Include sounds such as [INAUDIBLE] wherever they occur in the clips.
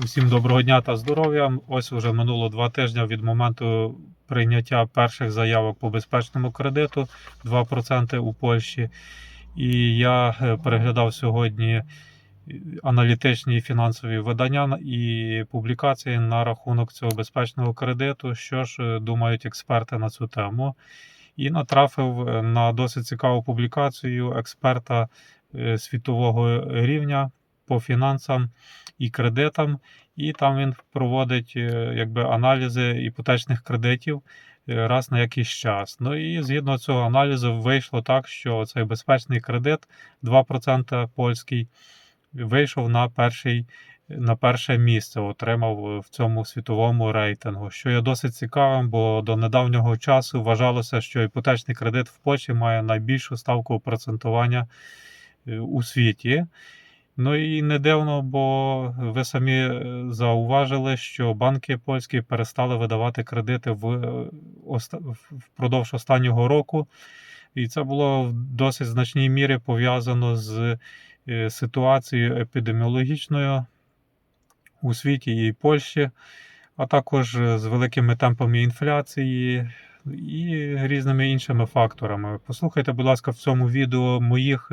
Усім доброго дня та здоров'я. Ось уже минуло два тижні від моменту прийняття перших заявок по безпечному кредиту 2% у Польщі. І я е, переглядав сьогодні е, аналітичні фінансові видання і публікації на рахунок цього безпечного кредиту. Що ж е, думають експерти на цю тему? І натрапив е, на досить цікаву публікацію експерта світового рівня по фінансам і кредитам, і там він проводить е, якби аналізи іпотечних кредитів е, раз на якийсь час. Ну і згідно цього аналізу вийшло так, що цей безпечний кредит 2% польський вийшов на перший. На перше місце отримав в цьому світовому рейтингу, що є досить цікавим, бо до недавнього часу вважалося, що іпотечний кредит в Польщі має найбільшу ставку процентування е, у світі. Ну і не дивно, бо ви самі е, зауважили, що банки польські перестали видавати кредити в е, оста- впродовж останнього року. І це було в досить значній мірі пов'язано з е, ситуацією епідеміологічною у світі і Польщі, а також з великими темпами інфляції і різними іншими факторами. Послухайте, будь ласка, в цьому відео моїх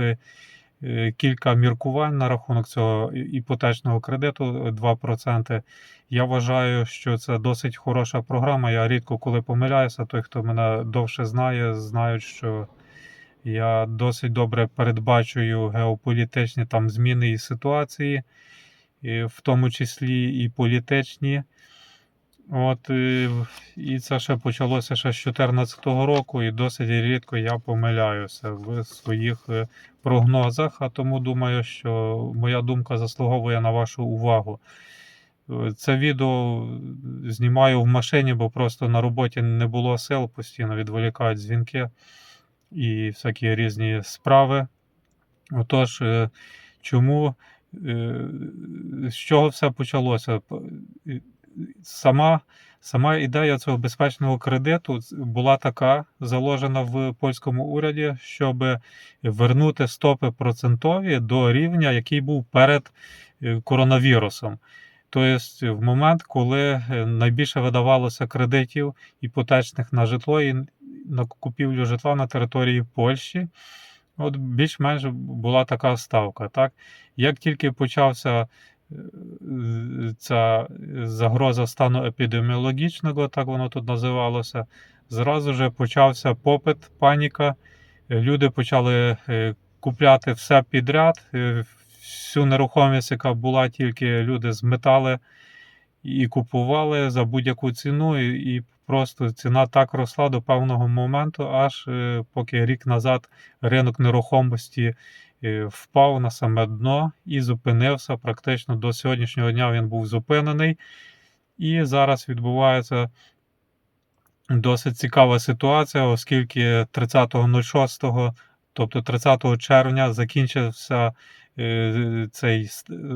кілька міркувань на рахунок цього іпотечного кредиту е, 2%. Я вважаю, що це досить хороша програма. Я рідко коли помиляюся. Той, хто мене довше знає, знають, що я досить добре передбачую геополітичні там зміни і ситуації, в тому числі і політичні. От, і, і це ще почалося ще з 2014 року, і досить рідко я помиляюся в своїх е, прогнозах, а тому думаю, що моя думка заслуговує на вашу увагу. Е, Це відео знімаю в машині, бо просто на роботі не було сил, постійно відволікають дзвінки і всякі різні справи. Отож, е, чому, е, з чого все почалося? Сама, сама ідея цього безпечного кредиту була така, заложена в польському уряді, щоб вернути стопи процентові до рівня, який був перед е, коронавірусом. Тобто, в момент, коли е, найбільше видавалося кредитів іпотечних на житло і на купівлю житла на території Польщі, от більш-менш була така ставка. Так? Як тільки почався ця загроза стану епідеміологічного, так воно тут називалося, зразу же почався попит, паніка. Люди почали е, купляти все підряд, е, всю нерухомість, яка була, тільки люди зметали і купували за будь-яку ціну, і, просто ціна так росла до певного моменту, аж е, поки рік назад ринок нерухомості впав на саме дно і зупинився. Практично до сьогоднішнього дня він був зупинений. І зараз відбувається досить цікава ситуація, оскільки 30.06, тобто 30 червня, закінчився е, цей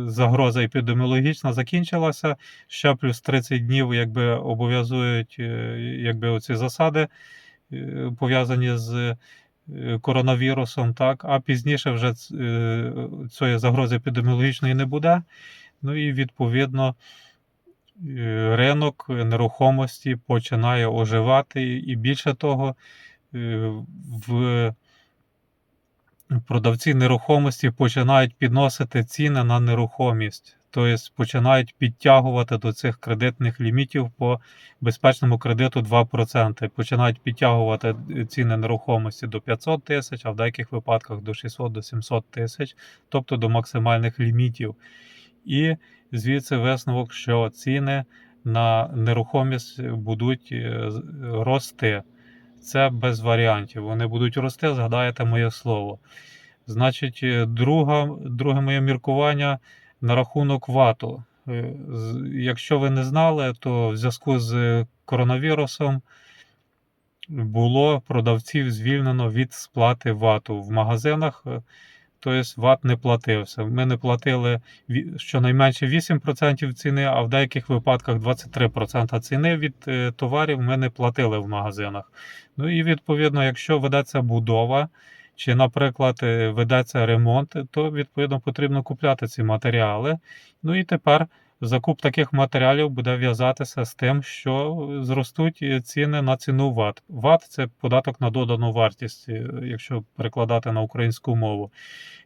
загроза епідеміологічна, закінчилася. Ще плюс 30 днів якби обов'язують е, якби оці засади, е, пов'язані з коронавірусом, так, а пізніше вже е, цієї загрози епідеміологічної не буде. Ну і відповідно е, ринок нерухомості починає оживати, і більше того, е, в продавці нерухомості починають підносити ціни на нерухомість. Тобто починають підтягувати до цих кредитних лімітів по безпечному кредиту 2%. Починають підтягувати ціни нерухомості до 500 тисяч, а в деяких випадках до 600 до 700 тисяч, тобто до максимальних лімітів. І звідси висновок, що ціни на нерухомість будуть е, рости. Це без варіантів. Вони будуть рости, згадаєте моє слово. Значить, е, друга, друге моє міркування на рахунок вату. Е, Якщо ви не знали, то в зв'язку з коронавірусом було продавців звільнено від сплати вату в магазинах. е, Тобто ват не платився. Ми не платили щонайменше 8% ціни, а в деяких випадках 23% ціни від е, товарів ми не платили в магазинах. Ну і відповідно, якщо ведеться будова, чи, наприклад, е, ведеться ремонт, то відповідно потрібно купляти ці матеріали. Ну і тепер закуп таких матеріалів буде в'язатися з тим, що зростуть е, ціни на ціну ВАТ. ВАТ це податок на додану вартість, е, якщо перекладати на українську мову.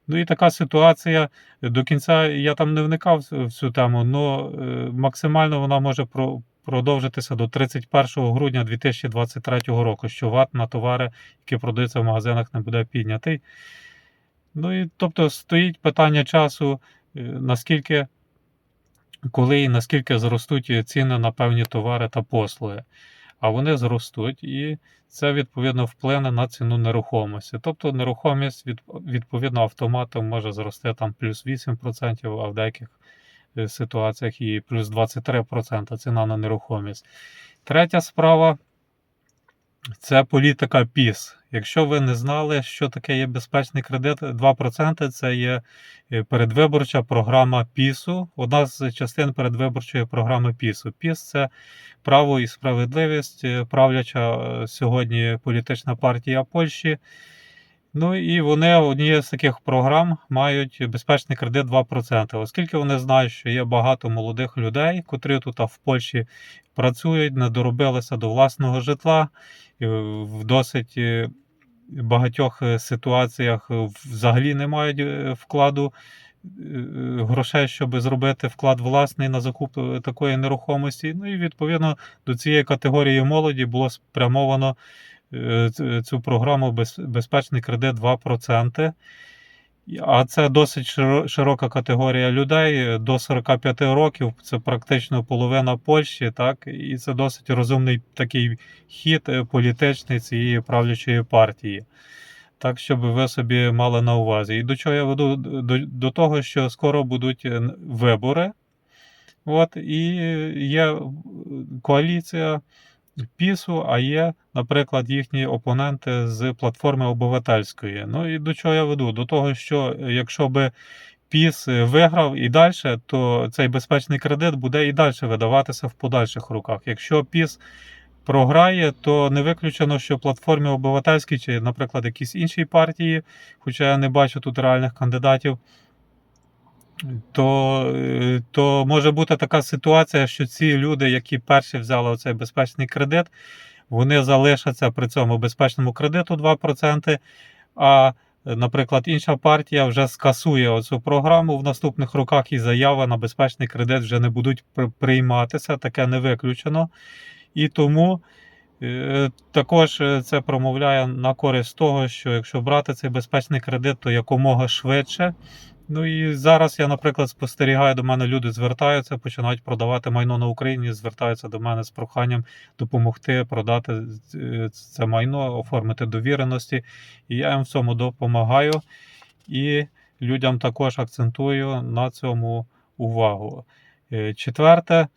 Ну і така ситуація. До кінця я там не вникав в цю тему, але максимально вона може про. Продовжитися до 31 грудня 2023 року, що ВАТ на товари, які продаються в магазинах, не буде піднятий. Ну і тобто стоїть питання часу, е, наскільки, коли і наскільки зростуть ціни на певні товари та послуги. А вони зростуть, і це відповідно вплине на ціну нерухомості. Тобто нерухомість від, відповідно автоматом може зрости там плюс 8%, а в деяких ситуаціях і плюс 23% ціна на нерухомість. Третя справа це політика ПІС. Якщо ви не знали, що таке є безпечний кредит, 2% це є е, передвиборча програма ПІСу, одна з частин передвиборчої програми ПІСу. ПІС це право і справедливість, е, правляча е, сьогодні політична партія Польщі. Ну і вони однією з таких програм мають безпечний кредит 2%. Оскільки вони знають, що є багато молодих людей, котрі тут в Польщі працюють, не доробилися до власного житла, в досить е, багатьох е, ситуаціях взагалі не мають е, вкладу грошей, щоб зробити вклад власний на закуп такої нерухомості. Ну і відповідно до цієї категорії молоді було спрямовано. Цю програму безпечний кредит 2%. А це досить широка категорія людей до 45 років. Це практично половина Польщі, так і це досить розумний такий хід е, політичний цієї правлячої партії. Так, щоб ви собі мали на увазі. І до чого я веду? До, до того, що скоро будуть е, вибори. От, І є коаліція пісу, а є, наприклад, їхні опоненти з платформи обивательської. Ну і до чого я веду? До того, що якщо би піс виграв і далі, то цей безпечний кредит буде і далі видаватися в подальших руках. Якщо піс програє, то не виключено, що платформі обивательській чи, наприклад, якісь іншій партії, хоча я не бачу тут реальних кандидатів то е, то може бути така ситуація, що ці люди, які перші взяли оцей безпечний кредит, вони залишаться при цьому безпечному кредиту 2%. А, наприклад, інша партія вже скасує оцю програму в наступних роках і заяви на безпечний кредит вже не будуть прийматися, таке не виключено. І тому. Е, також е, це промовляє на користь того, що якщо брати цей безпечний кредит, то якомога швидше Ну і зараз я, наприклад, спостерігаю, до мене люди звертаються, починають продавати майно на Україні, звертаються до мене з проханням допомогти продати е, це майно, оформити довіреності. І я їм в цьому допомагаю. І людям також акцентую на цьому увагу. Е, четверте,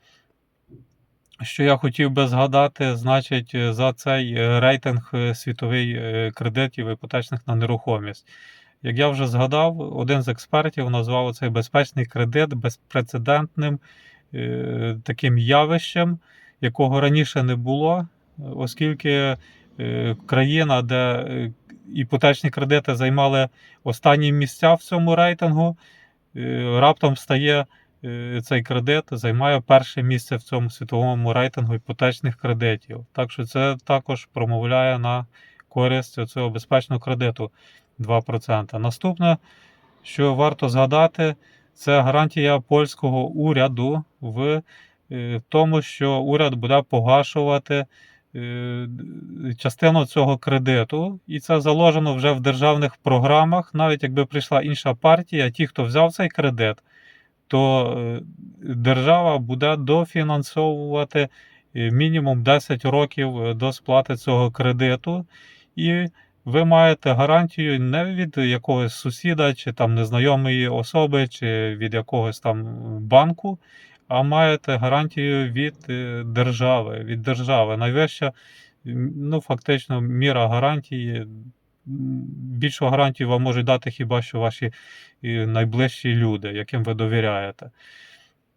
що я хотів би згадати, значить, за цей рейтинг е, світовий кредитів іпотечних на нерухомість. Як я вже згадав, один з експертів назвав цей безпечний кредит безпрецедентним е, таким явищем, якого раніше не було, оскільки е, країна, де е, іпотечні кредити займали останні місця в цьому рейтингу, е, раптом стає е, цей кредит, займає перше місце в цьому світовому рейтингу іпотечних кредитів. Так що це також промовляє на користь цього безпечного кредиту. 2%. Наступне, що варто згадати, це гарантія польського уряду в е, тому, що уряд буде погашувати е, частину цього кредиту, і це заложено вже в державних програмах. Навіть якби прийшла інша партія, ті, хто взяв цей кредит, то е, держава буде дофінансовувати мінімум 10 років до сплати цього кредиту. І ви маєте гарантію не від якогось сусіда, чи там незнайомої особи, чи від якогось там банку, а маєте гарантію від е, держави. Від держави. Найвища, ну, фактично, міра гарантії. Більшу гарантію вам можуть дати хіба що ваші е, найближчі люди, яким ви довіряєте.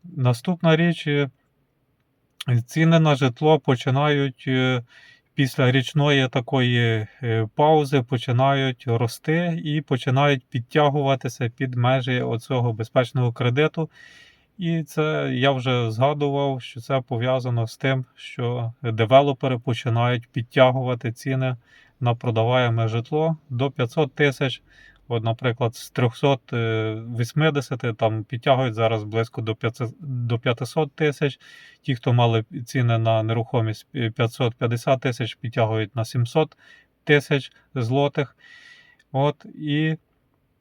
Наступна річ, е, ціни на житло починають після річної такої е, паузи починають рости і починають підтягуватися під межі оцього безпечного кредиту. І це я вже згадував, що це пов'язано з тим, що девелопери починають підтягувати ціни на продаваєме житло до 500 тисяч. От, наприклад, з 380 там підтягують зараз близько до 500, до 500 тисяч. Ті, хто мали ціни на нерухомість 550 тисяч, підтягують на 700 тисяч злотих. От, і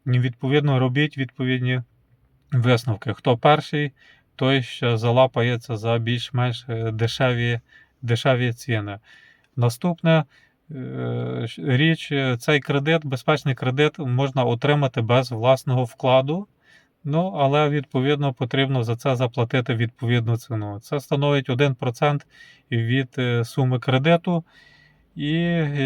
відповідно робіть відповідні висновки. Хто перший, той ще залапається за більш-менш е, дешеві, дешеві ціни. Наступне е, річ, е, цей кредит, безпечний кредит можна отримати без власного вкладу. Ну, але відповідно потрібно за це заплатити відповідну ціну. Це становить 1% від е, суми кредиту. І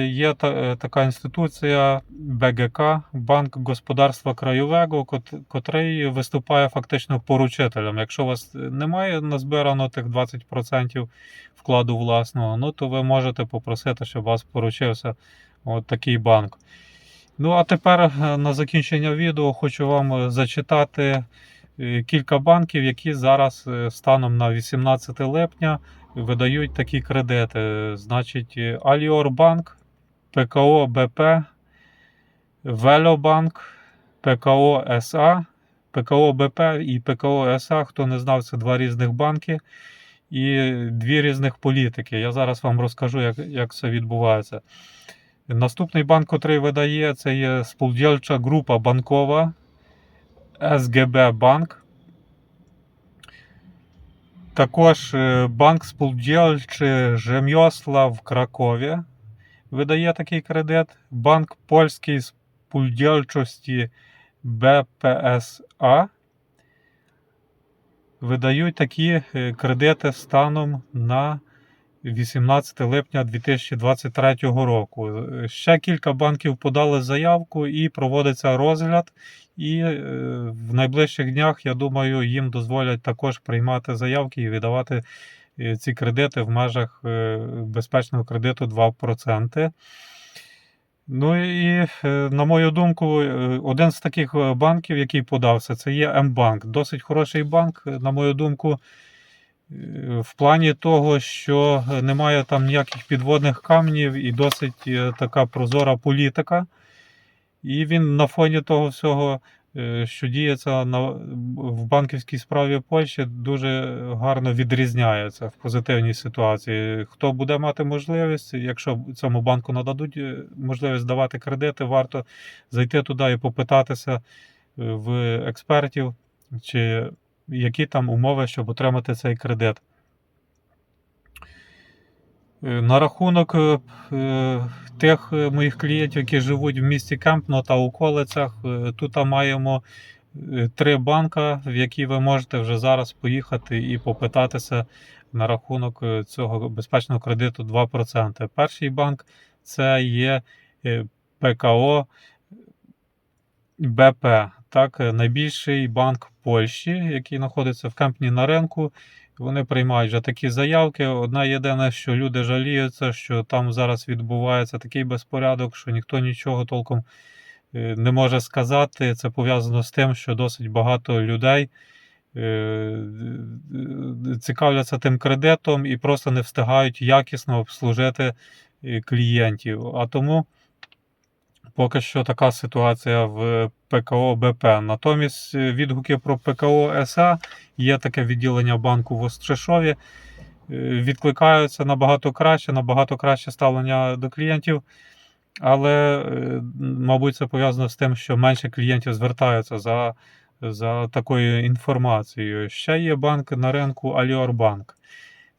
є та, е, така інституція БГК, Банк Господарства Краєвого, кот- котрий виступає фактично поручителем. Якщо у вас немає назбирано тих 20% вкладу власного, ну то ви можете попросити, щоб вас поручився от такий банк. Ну, а тепер е, на закінчення відео хочу вам е, зачитати е, кілька банків, які зараз е, станом на 18 липня видають такі кредити. Значить, е, Аліор Банк, ПКО БП, Велобанк, ПКО СА, ПКО БП і ПКО СА. Хто не знав, це два різних банки і дві різних політики. Я зараз вам розкажу, як, як це відбувається. Наступний банк, який видає, це є спілдільча група банкова СГБ Банк. Також е, банк спілдільчий Жем'ясла в Кракові видає такий кредит. Банк польський спілдільчості БПСА видають такі е, кредити станом на 18 липня 2023 року. Е, Ще кілька банків подали заявку і проводиться розгляд. І е, в найближчих днях, я думаю, їм дозволять також приймати заявки і видавати е, ці кредити в межах е, безпечного кредиту 2%. Ну і, на мою думку, один з таких банків, який подався, це є М-банк. Досить хороший банк, на мою думку, в плані того, що немає там ніяких підводних камнів і досить така прозора політика. І він на фоні того всього, е, що діється на, в банківській справі Польщі, дуже гарно відрізняється в позитивній ситуації. Хто буде мати можливість, якщо цьому банку нададуть е, можливість давати кредити, варто зайти туди і попитатися е, в експертів, чи які там умови, щоб отримати цей кредит. На рахунок тих е, моїх клієнтів, які живуть в місті Кемпно та околицях, е, тут маємо е, три банка, в які ви можете вже зараз поїхати і попитатися на рахунок цього безпечного кредиту 2%. Перший банк це є ПКО БП, так, найбільший банк Польщі, який знаходиться в Кемпні на ринку. Вони приймають вже такі заявки. Одна єдине, що люди жаліються, що там зараз відбувається такий безпорядок, що ніхто нічого толком е, не може сказати. Це пов'язано з тим, що досить багато людей е, цікавляться тим кредитом і просто не встигають якісно обслужити е, клієнтів. А тому поки що така ситуація в ПКО БП. Натомість е, відгуки про ПКО СА є таке відділення банку в Остришові. е, Відкликаються набагато краще, набагато краще ставлення до клієнтів. Але, е, мабуть, це пов'язано з тим, що менше клієнтів звертаються за, за такою інформацією. Ще є банк на ринку Аліорбанк.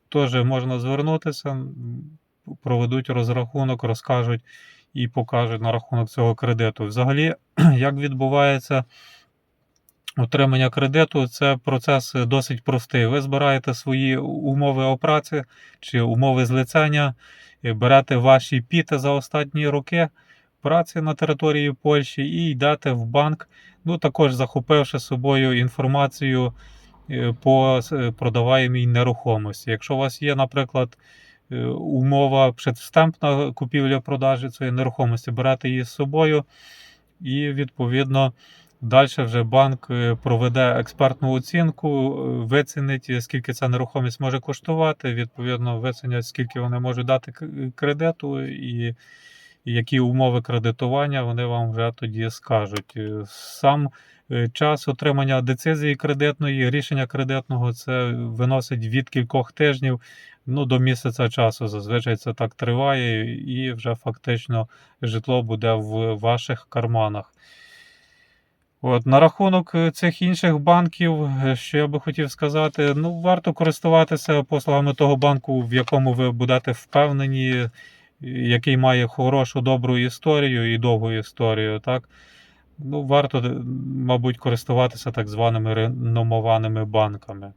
Теж можна звернутися, проведуть розрахунок, розкажуть і покажуть на рахунок цього кредиту. Взагалі, [CLEARS THROAT] як відбувається отримання кредиту, це процес досить простий. Ви збираєте свої умови операції чи умови злицення, і берете ваші піти за останні роки праці на території Польщі і йдете в банк, ну також захопивши собою інформацію е, по с- продаваємій нерухомості. Якщо у вас є, наприклад, е, умова предвстемпна купівля-продажі цієї нерухомості, берете її з собою і відповідно Далі вже банк е, проведе експертну оцінку, е, вицінить, е, скільки ця нерухомість може коштувати. Відповідно, вицінять, скільки вони можуть дати кредиту і, які умови кредитування вони вам вже тоді скажуть. Е, Сам е, час отримання децизії кредитної, рішення кредитного це виносить від кількох тижнів ну, до місяця часу. Зазвичай це так триває, і вже фактично житло буде в ваших карманах. От, на рахунок е, цих інших банків, е, що я би хотів сказати, ну, варто користуватися послугами того банку, в якому ви будете впевнені, який має хорошу, добру історію і довгу історію. Так? Ну, варто, мабуть, користуватися так званими реномованими банками.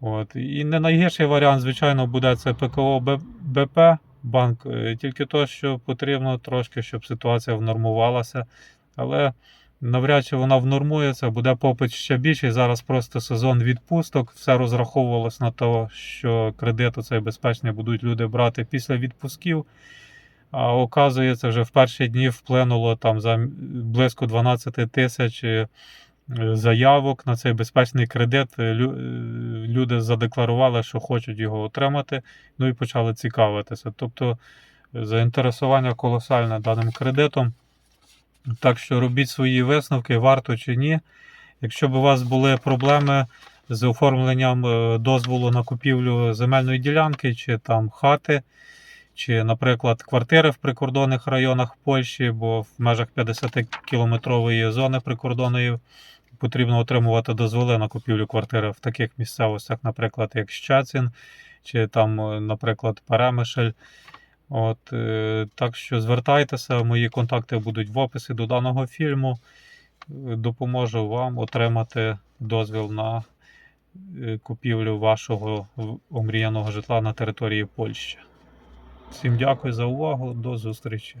От. І не найгірший варіант, звичайно, буде це ПКО БП банк, е, тільки то, що потрібно трошки, щоб ситуація внормувалася. Але навряд чи вона внормується, буде попит ще більший. Зараз просто сезон відпусток. Все розраховувалось на те, що кредит цей безпечний будуть люди брати після відпусків. А оказується, вже в перші дні вплинуло там за близько 12 тисяч заявок на цей безпечний кредит. Е, е, Люди задекларували, що хочуть його отримати, ну і почали цікавитися. Тобто е, заінтересування колосальне даним кредитом. Так що робіть свої висновки, варто чи ні. Якщо б у вас були проблеми з оформленням е, дозволу на купівлю земельної ділянки чи там хати, чи, наприклад, квартири в прикордонних районах Польщі, бо в межах 50-кілометрової зони прикордонної потрібно отримувати дозволи на купівлю квартири в таких місцевостях, наприклад, як Щацін, чи там, е, наприклад, Перемишль. От, е, так що звертайтеся, мої контакти будуть в описі до даного фільму. Допоможу вам отримати дозвіл на е, купівлю вашого омріяного житла на території Польщі. Всім дякую за увагу, до зустрічі.